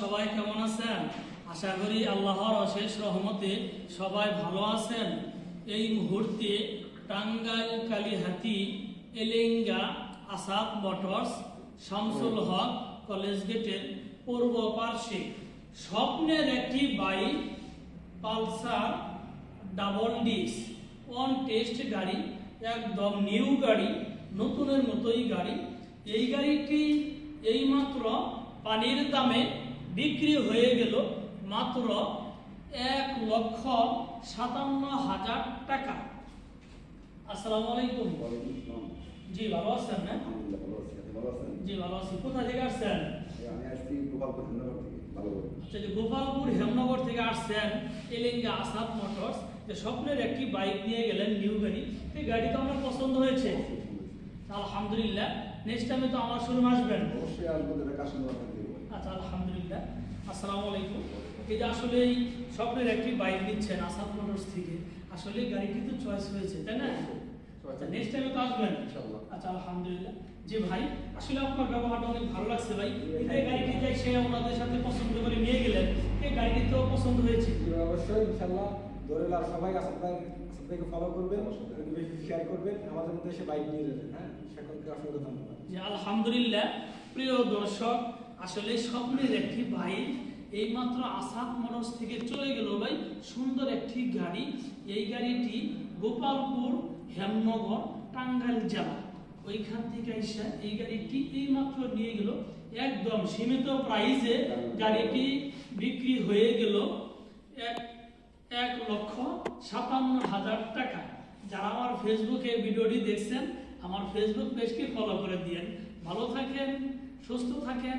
সবাই কেমন আছেন? আশা করি আল্লাহর অশেষ রহমতে সবাই ভালো আছেন। এই মুহূর্তে টাঙ্গাইল কালীহাতি এলেঙ্গা আসাদ মোটরস শামসুল হক কলেজ গেটের পূর্ব পার্শ্বে স্বপ্নের একটি bike, Pulsar, double disc on test গাড়ি, একদম নিউ গাড়ি, নতুনের মতোই গাড়ি। এই গাড়িটি এইমাত্র পানির দামে বিক্রি হয়ে গেল মাত্র এক লক্ষ সাতান্ন হাজার টাকা। আসসালামু আলাইকুম। জি ভালো আছেন না? জি ভালো আছি। কোথা থেকে আসছেন? আচ্ছা যে গোপালপুর হেমনগর থেকে আসছেন এলেঙ্গা আসাদ মোটরস যে স্বপ্নের একটি বাইক নিয়ে গেলেন নিউ গাড়ি। এই গাড়ি তো আমার পছন্দ হয়েছে। আলহামদুলিল্লাহ নেক্সট টাইমে তো আমার শোরুম আসবেন। আচ্ছা আলহামদুলিল্লাহ। আসসালামু আলাইকুম। এই যে আসলে এই স্বপ্নের একটি বাইক নিচ্ছেন আসাদ মোটরস থেকে আসলে গাড়িটি তো চয়েস হয়েছে তাই না? আচ্ছা নেক্সট টাইমে তো আসবেন। ইনশাআল্লাহ। আচ্ছা আলহামদুলিল্লাহ। যে ভাই আসলে আপনার ব্যবহারটা অনেক ভালো লাগছে ভাই। এই গাড়িটি যে সে ওনাদের সাথে পছন্দ করে নিয়ে গেলেন এই গাড়িটি তো পছন্দ হয়েছে। অবশ্যই ইনশাল্লাহ। দৌড়েল আর সবাই আসাদ ভাই আসাদ ভাইকে ফলো করবেন বেশি শেয়ার করবেন আমাদের মধ্যে এসে বাইক নিয়ে যাবেন হ্যাঁ? সকলকে অসংখ্য ধন্যবাদ। যে আলহামদুলিল্লাহ। প্রিয় দর্শক আসলে স্বপ্নের একটি বাইক এইমাত্র আসাদ মোটরস থেকে চলে গেল ভাই সুন্দর একটি গাড়ি। এই গাড়িটি গোপালপুর হেমনগর টাঙ্গাইল জেলা। ওইখান থেকে এসে এই গাড়িটি এইমাত্র নিয়ে গেল। একদম সীমিত প্রাইসে গাড়িটি বিক্রি হয়ে গেল এক এক লক্ষ সাতান্ন হাজার টাকা। যারা আমার ফেসবুকে ভিডিওটি দেখছেন, আমার ফেসবুক পেজকে ফলো করে দিয়েন। ভালো থাকেন, সুস্থ থাকেন।